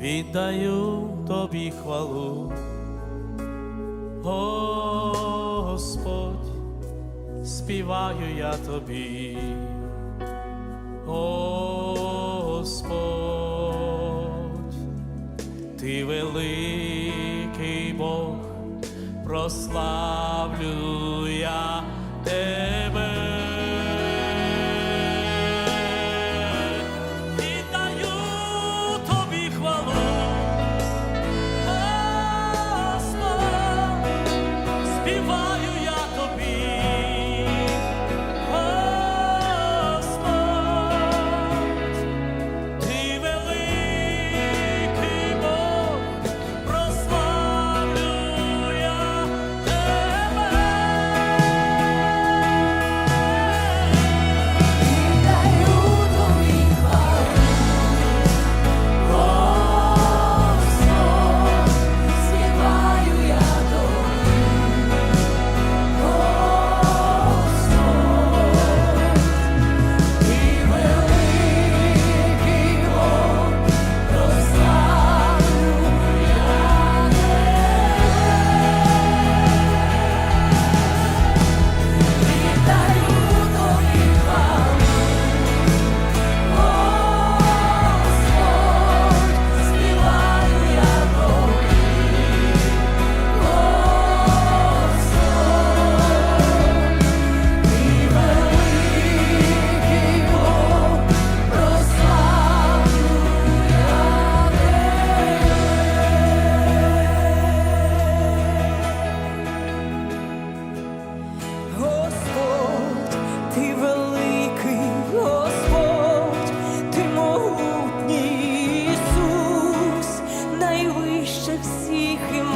віддаю тобі хвалу. Господь, співаю я тобі. Господь, ти великий Бог, прославлю я сміх і